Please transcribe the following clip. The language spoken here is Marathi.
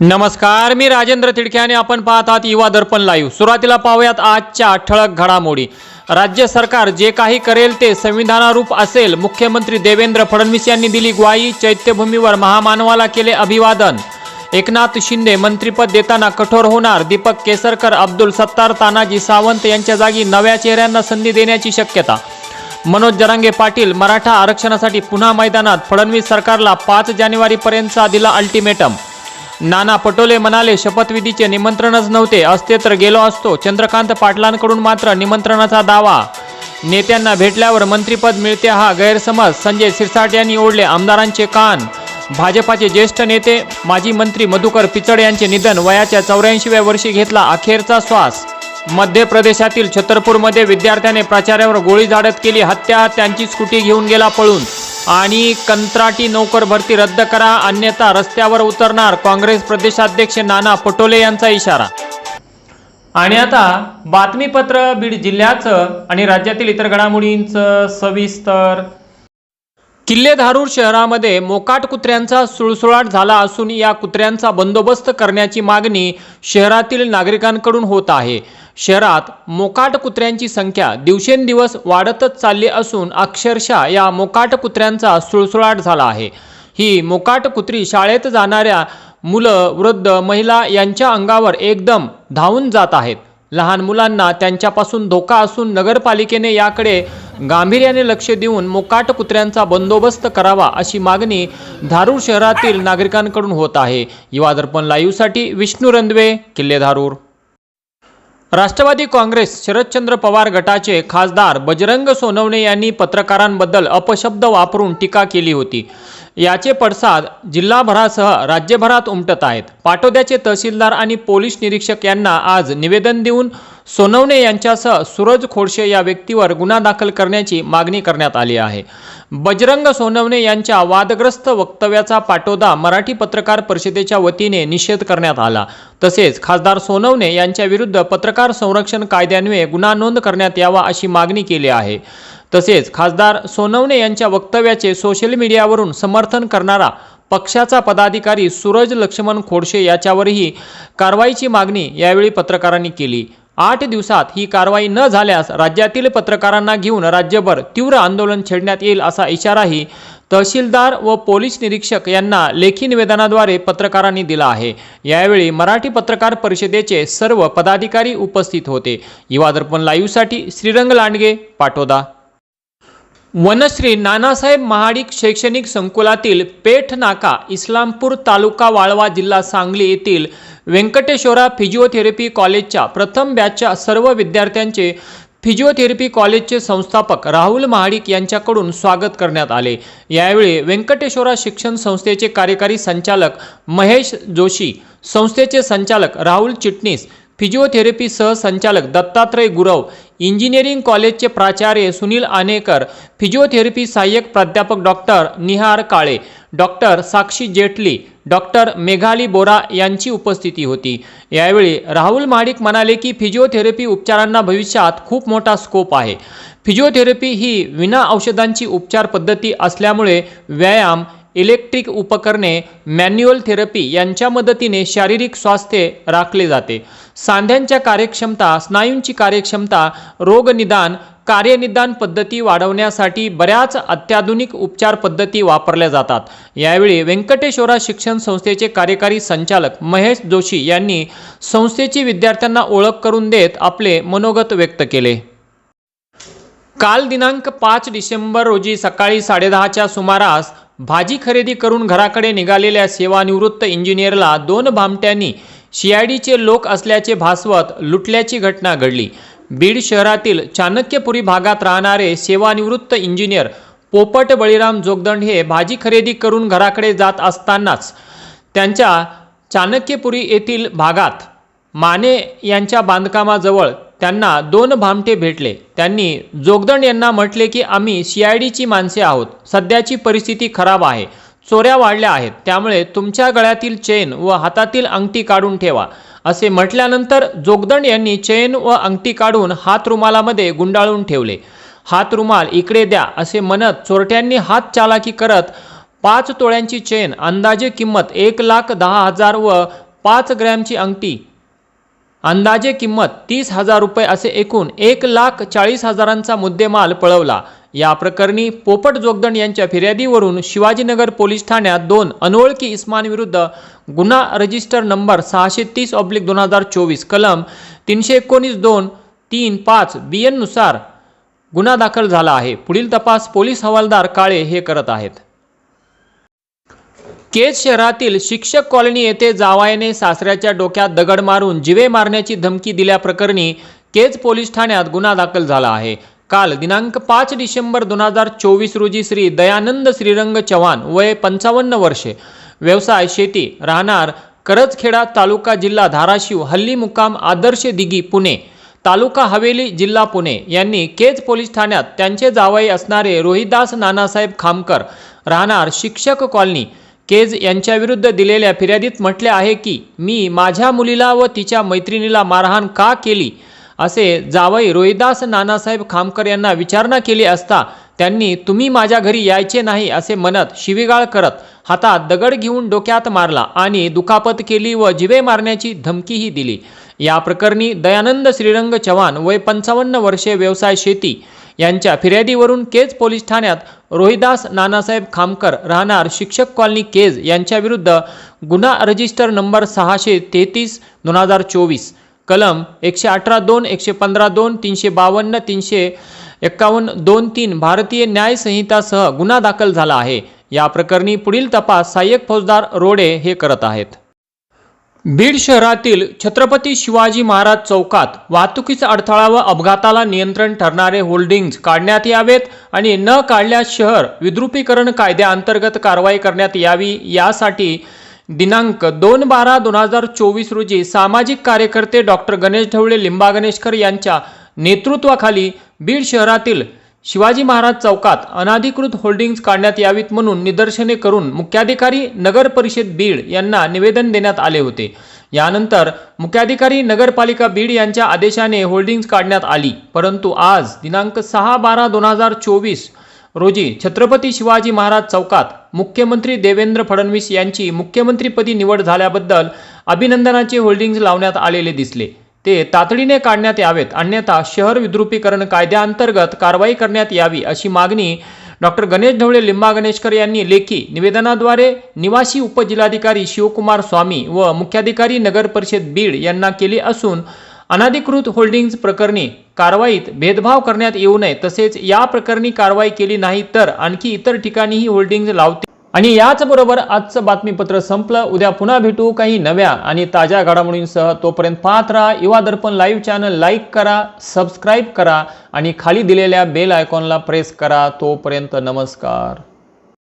नमस्कार मी राजेंद्र तिडके आणि आपण पाहत आहात युवा दर्पण लाईव्ह. सुरुवातीला पाहूयात आजच्या ठळक घडामोडी. राज्य सरकार जे काही करेल ते संविधानारूप असेल मुख्यमंत्री देवेंद्र फडणवीस यांनी दिली ग्वाही चैत्यभूमीवर महामानवाला केले अभिवादन. एकनाथ शिंदे मंत्रिपद देताना कठोर होणार दीपक केसरकर अब्दुल सत्तार तानाजी सावंत यांच्या जागी नव्या चेहऱ्यांना संधी देण्याची शक्यता. मनोज जरांगे पाटील मराठा आरक्षणासाठी पुन्हा मैदानात फडणवीस सरकारला पाच जानेवारीपर्यंतचा दिला अल्टिमेटम. नाना पटोले म्हणाले शपथविधीचे निमंत्रणच नव्हते. असते तर गेलो असतो. चंद्रकांत पाटलांकडून मात्र निमंत्रणाचा दावा. नेत्यांना भेटल्यावर मंत्रिपद मिळते हा गैरसमज. संजय सिरसाट यांनी ओढले आमदारांचे कान. भाजपाचे ज्येष्ठ नेते माजी मंत्री मधुकर पिचड यांचे निधन. वयाच्या चौऱ्याऐंशीव्या वर्षी घेतला अखेरचा श्वास. मध्य प्रदेशातील छतरपूरमध्ये विद्यार्थ्याने प्राचार्यावर गोळी झाडत केली. हत्या त्यांची स्कूटी घेऊन गेला पळून. आणि कंत्राटी नोकर भरती रद्द करा अन्यथा रस्त्यावर उतरणार काँग्रेस प्रदेशाध्यक्ष नाना पटोले यांचा इशारा. आणि आता बातमीपत्र बीड जिल्ह्याचं आणि राज्यातील इतर घडामोडींचं सविस्तर. किल्लेधारूर शहरामध्ये मोकाट कुत्र्यांचा सुळसुळाट झाला असून या कुत्र्यांचा बंदोबस्त करण्याची मागणी शहरातील नागरिकांकडून होत आहे. शहरात मोकाट कुत्र्यांची संख्या दिवसेंदिवस वाढतच चालली असून अक्षरशः या मोकाट कुत्र्यांचा सुळसुळाट झाला आहे. ही मोकाट कुत्री शाळेत जाणाऱ्या मुलं वृद्ध महिला यांच्या अंगावर एकदम धावून जात आहेत. लहान मुलांना त्यांच्यापासून धोका असून नगरपालिकेने याकडे गांभीर्याने लक्ष देऊन मोकाट कुत्र्यांचा बंदोबस्त करावा अशी मागणी धारूर शहरातील नागरिकांकडून होत आहे. युवा दर्पण लाईव्हसाठी विष्णू रंदवे किल्ले धारूर राष्ट्रवादी काँग्रेस शरदचंद्र पवार गटाचे खासदार बजरंग सोनवणे यांनी पत्रकारांबद्दल अपशब्द वापरून टीका केली होती. याचे पडसाद जिल्हाभरासह राज्यभरात उमटत आहेत. पाटोद्याचे तहसीलदार आणि पोलीस निरीक्षक यांना आज निवेदन देऊन सोनवणे यांच्यासह सूरज खोडशे या व्यक्तीवर गुन्हा दाखल करण्याची मागणी करण्यात आली आहे. बजरंग सोनवणे यांच्या वादग्रस्त वक्तव्याचा पाटोदा मराठी पत्रकार परिषदेच्या वतीने निषेध करण्यात आला. तसेच खासदार सोनवणे यांच्या विरुद्ध पत्रकार संरक्षण कायद्यान्वये गुन्हा नोंद करण्यात यावा अशी मागणी केली आहे. तसेच खासदार सोनवणे यांच्या वक्तव्याचे सोशल मीडियावरून समर्थन करणारा पक्षाचा पदाधिकारी सूरज लक्ष्मण खोडशे याच्यावरही कारवाईची मागणी यावेळी पत्रकारांनी केली. आठ दिवसात ही कारवाई न झाल्यास राज्यातील पत्रकारांना घेऊन राज्यभर तीव्र आंदोलन छेडण्यात येईल असा इशाराही तहसीलदार व पोलीस निरीक्षक यांना लेखी निवेदनाद्वारे पत्रकारांनी दिला आहे. यावेळी मराठी पत्रकार परिषदेचे सर्व पदाधिकारी उपस्थित होते. युवा दर्पण लाईव्हसाठी श्रीरंग लांडगे पाटोदा. वनश्री नानासाहेब महाडिक शैक्षणिक संकुलातील पेठ नाका इस्लामपूर तालुका वाळवा जिल्हा सांगली येथील व्यंकटेश्वरा फिजिओथेरपी कॉलेजच्या प्रथम बॅचच्या सर्व विद्यार्थ्यांचे फिजिओथेरपी कॉलेजचे संस्थापक राहुल महाडिक यांच्याकडून स्वागत करण्यात आले. यावेळी व्यंकटेश्वरा शिक्षण संस्थेचे कार्यकारी संचालक महेश जोशी संस्थेचे संचालक राहुल चिटणीस फिजिओथेरपी सहसंचालक दत्तात्रय गुरव इंजिनिअरिंग कॉलेजचे प्राचार्य सुनील आनेकर फिजिओथेरपी सहाय्यक प्राध्यापक doctor Nihar Kale doctor Sakshi Jaitley doctor Meghali Bora यांची उपस्थिती होती. यावेळी राहुल महाडिक म्हणाले की फिजिओथेरपी उपचारांना भविष्यात खूप मोठा स्कोप आहे. फिजिओथेरपी ही विना औषधांची उपचार पद्धती असल्यामुळे व्यायाम इलेक्ट्रिक उपकरणे मॅन्युअल थेरपी यांच्या मदतीने शारीरिक स्वास्थ्य राखले जाते. सांध्यांच्या कार्यक्षमता स्नायूंची कार्यक्षमता रोगनिदान कार्यनिदान पद्धती वाढवण्यासाठी बऱ्याच अत्याधुनिक उपचार पद्धती वापरल्या जातात. यावेळी व्यंकटेश्वरा शिक्षण संस्थेचे कार्यकारी संचालक महेश जोशी यांनी संस्थेची विद्यार्थ्यांना ओळख करून देत आपले मनोगत व्यक्त केले. काल दिनांक पाच डिसेंबर रोजी सकाळी साडेदहाच्या सुमारास भाजी खरेदी करून घराकडे निघालेल्या सेवानिवृत्त इंजिनियरला दोन भामट्यांनी सीआयडीचे लोक असल्याचे भासवत लुटल्याची घटना घडली. बीड शहरातील चाणक्यपुरी भागात राहणारे सेवानिवृत्त इंजिनियर पोपट बळीराम जोगदंड हे भाजी खरेदी करून घराकडे जात असतानाच त्यांच्या चाणक्यपुरी येथील भागात माने यांच्या बांधकामाजवळ त्यांना दोन भामटे भेटले. त्यांनी जोगदंड यांना म्हटले की आम्ही सीआयडीची डीची माणसे आहोत. सध्याची परिस्थिती खराब आहे. चोऱ्या वाढल्या आहेत. त्यामुळे तुमच्या गळ्यातील चेन व हातातील अंगठी काढून ठेवा असे म्हटल्यानंतर जोगदंड यांनी चेन व अंगठी काढून हात रुमालामध्ये गुंडाळून ठेवले. हात रुमाल इकडे द्या असे म्हणत चोरट्यांनी हात चालाकी करत पाच तोळ्यांची चेन अंदाजे किंमत एक लाख दहा हजार व पाच ग्रॅमची अंगठी अंदाजे किंमत तीस हजार रुपये असे एकूण एक लाख चाळीस हजारांचा मुद्देमाल पळवला. या प्रकरणी पोपट जोगदंड यांच्या फिर्यादीवरून शिवाजीनगर पोलीस ठाण्यात दोन अनोळखी इस्मानविरुद्ध गुन्हा रजिस्टर नंबर सहाशे तीस ऑब्लिक दोन हजार चोवीस कलम तीनशे एकोणीस दोन तीन पाच बी एननुसार गुन्हा दाखल झाला आहे. पुढील तपास पोलीस हवालदार काळे हे करत आहेत. केज शहरातील शिक्षक कॉलनी येथे जावायाने सासऱ्याच्या डोक्यात दगड मारून जिवे मारण्याची धमकी दिल्याप्रकरणी केज पोलीस ठाण्यात गुन्हा दाखल झाला आहे. काल दिनांक पाच डिसेंबर दोन हजार चोवीस रोजी श्री दयानंद श्रीरंग चव्हाण वय पंचावन्न वर्षे व्यवसाय शेती राहणार करजखेडा तालुका जिल्हा धाराशिव हल्ली मुक्काम आदर्श दिघी पुणे तालुका हवेली जिल्हा पुणे यांनी केज पोलीस ठाण्यात त्यांचे जावई असणारे रोहिदास नानासाहेब खामकर राहणार शिक्षक कॉलनी. केज यांच्याविरुद्ध दिलेल्या फिर्यादीत म्हटले आहे की मी माझ्या मुलीला व तिच्या मैत्रिणीला मारहाण का केली? असे जावई रोहिदास नानासाहेब खामकर यांना विचारणा केली असता त्यांनी तुम्ही माझ्या घरी यायचे नाही असे म्हणत शिवीगाळ करत हातात दगड घेऊन डोक्यात मारला आणि दुखापत केली व जिवे मारण्याची धमकीही दिली. या प्रकरणी दयानंद श्रीरंग चव्हाण वय पंचावन्न वर्षे व्यवसाय शेती यांच्या फिर्यादीवरून केज पोलीस ठाण्यात रोहिदास नानासाहेब खामकर राहणार शिक्षक कॉलनी केज यांच्याविरुद्ध गुन्हा रजिस्टर नंबर सहाशे तेहतीस दोन हजार चोवीस. कलम एकशे अठरा दोन एकशे पंधरा दोन तीनशे बावन्न तीनशे एक्कावन्न दोन तीन भारतीय न्यायसंहितासह गुन्हा दाखल झाला आहे. या प्रकरणी पुढील तपास सहाय्यक फौजदार रोडे हे करत आहेत. बीड शहरातील छत्रपती शिवाजी महाराज चौकात वाहतुकीचा अडथळा व अपघाताला नियंत्रण ठरणारे होल्डिंग्ज काढण्यात यावेत आणि न काढल्यास शहर विद्रुपीकरण कायद्याअंतर्गत कारवाई करण्यात यावी यासाठी दिनांक दोन बारा दोन हजार चोवीस रोजी सामाजिक कार्यकर्ते डॉक्टर गणेश ढवळे लिंबा गणेशकर यांच्या नेतृत्वाखाली बीड शहरातील शिवाजी महाराज चौकात अनाधिकृत होल्डिंग्ज काढण्यात यावीत म्हणून निदर्शने करून मुख्याधिकारी नगर परिषद बीड यांना निवेदन देण्यात आले होते. यानंतर मुख्याधिकारी नगरपालिका बीड यांच्या आदेशाने होल्डिंग्ज काढण्यात आली. परंतु आज दिनांक सहा बारा दोन हजार चोवीस रोजी छत्रपती शिवाजी महाराज चौकात मुख्यमंत्री देवेंद्र फडणवीस यांची मुख्यमंत्रीपदी निवड झाल्याबद्दल अभिनंदनाचे होल्डिंग्ज लावण्यात आलेले दिसले. ते तातडीने काढण्यात यावेत अन्यथा शहर विद्रुपीकरण कायद्याअंतर्गत कारवाई करण्यात यावी अशी मागणी डॉक्टर गणेश ढवळे लिंबा गणेशकर यांनी लेखी निवेदनाद्वारे निवासी उपजिल्हाधिकारी शिवकुमार स्वामी व मुख्याधिकारी नगर परिषद बीड यांना केली असून अनाधिकृत होल्डिंग्ज प्रकरणी कारवाईत भेदभाव करण्यात येऊ नये तसेच या प्रकरणी कारवाई केली नाही तर आणखी इतर ठिकाणीही होल्डिंग्ज लावते. आणि याचबरोबर आजचं बातमीपत्र संपलं. उद्या पुन्हा भेटू काही नव्या आणि ताज्या घडामोडींसह. तोपर्यंत पाहत राहा Yuva Darpan live channel like करा सबस्क्राईब करा आणि खाली दिलेल्या बेल आयकॉनला प्रेस करा. तोपर्यंत नमस्कार.